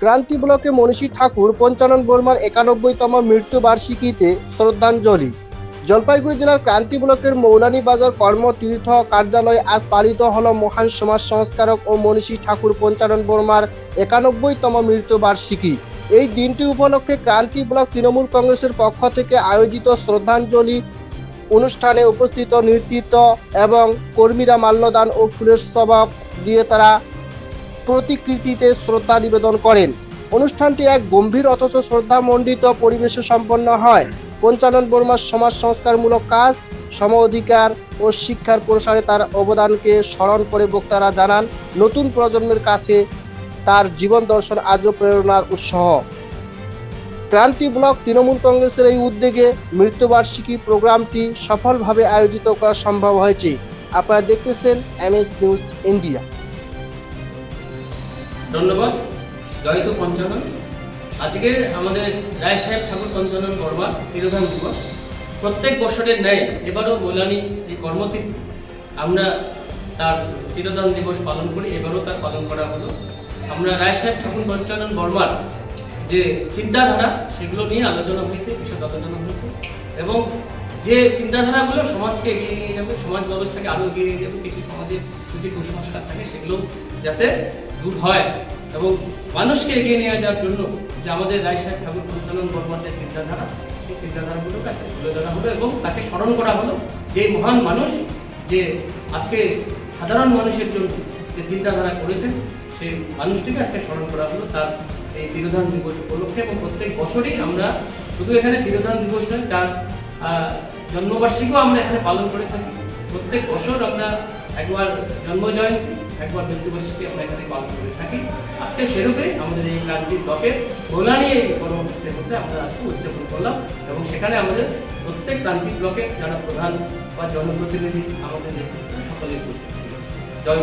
ক্রান্তি ব্লকে মনীষী ঠাকুর, পঞ্চানন বর্মার একানব্বইতম মৃত্যুবার্ষিকীতে শ্রদ্ধাঞ্জলি। জলপাইগুড়ি জেলার ক্রান্তি ব্লকের মৌলানী বাজার কর্মতীর্থ কার্যালয়ে আজ পালিত হল মহান সমাজ সংস্কারক ও মনীষী ঠাকুর, পঞ্চানন বর্মার একানব্বইতম মৃত্যুবার্ষিকী। এই দিনটি উপলক্ষে ক্রান্তি ব্লক তৃণমূল কংগ্রেসের পক্ষ থেকে আয়োজিত শ্রদ্ধাঞ্জলি অনুষ্ঠানে উপস্থিত নেতৃত্ব এবং কর্মীরা মাল্যদান ও ফুলের স্তবক দিয়ে তারা প্রতিকৃতিতে শ্রদ্ধা নিবেদন করেন। অনুষ্ঠানটি এক গম্ভীর অথচ শ্রদ্ধামণ্ডিত পরিবেশে সম্পন্ন হয়। পঞ্চানন বর্মার সমাজ সংস্কারমূলক কাজ, সম অধিকার ও শিক্ষার প্রসারে তার অবদানকে স্মরণ করে বক্তারা জানান, নতুন প্রজন্মের কাছে তার জীবন দর্শন আজও প্রেরণার উৎস। ক্রান্তি ব্লক তৃণমূল কংগ্রেসের এই উদ্যোগে মৃত্যুবার্ষিকী প্রোগ্রামটি সফলভাবে আয়োজিত করা সম্ভব হয়েছে। আপনারা দেখতেছেন এমএস নিউজ ইন্ডিয়া। ধন্যবাদ। জয়িত পঞ্চানন। আজকে আমাদের রায় সাহেব ঠাকুর পঞ্চানন বর্মা তিরোধান দিবস। প্রত্যেক বছরের ন্যায় এবারও মৌলানি এই কর্মতীর্থ। আমরা তার তিরোধান দিবস পালন করি, এবারও তার পালন করা হলো। আমরা রায় সাহেব ঠাকুর পঞ্চানন বর্মার যে চিন্তাধারা, সেগুলো নিয়ে আলোচনা হয়েছে বিশদ আলোচনা হয়েছে। এবং যে চিন্তাধারাগুলো সমাজকে এগিয়ে নিয়ে যাবে সমাজ ব্যবস্থাকে আরও এগিয়ে নিয়ে যাবে কিছু সমাজের যদি কুসংস্কার থাকে সেগুলো যাতে দূর হয় এবং মানুষকে এগিয়ে নিয়ে যাওয়ার জন্য যে আমাদের রায় সাহেব ঠাকুর বর্মার যে চিন্তাধারা সেই চিন্তাধারাগুলো কাছে তুলে ধরা হলো এবং তাকে স্মরণ করা হলো যে মহান মানুষ যে আজকে সাধারণ মানুষের জন্য যে চিন্তাধারা করেছেন সেই মানুষটিকে আজকে স্মরণ করা হলো তার এই তিরোধান দিবস উপলক্ষে এবং প্রত্যেক বছরই আমরা শুধু এখানে তিরোধান দিবস নয় আহ, জন্মবার্ষিকীও আমরা এখানে পালন করে থাকি। প্রত্যেক বছর আমরা একবার জন্ম জয়ন্তী একবার মৃত্যুবার্ষিকী আমরা এখানে পালন করে থাকি। আজকে সেরূপে আমাদের এই ক্রান্তি ব্লকের গোলানি এই কর্মসূচির মধ্যে আমরা আজকে উদযাপন করলাম এবং সেখানে আমাদের প্রত্যেক ক্রান্তি ব্লকে যারা প্রধান বা জনপ্রতিনিধি আমাদের নেতৃত্ব ছিল জয়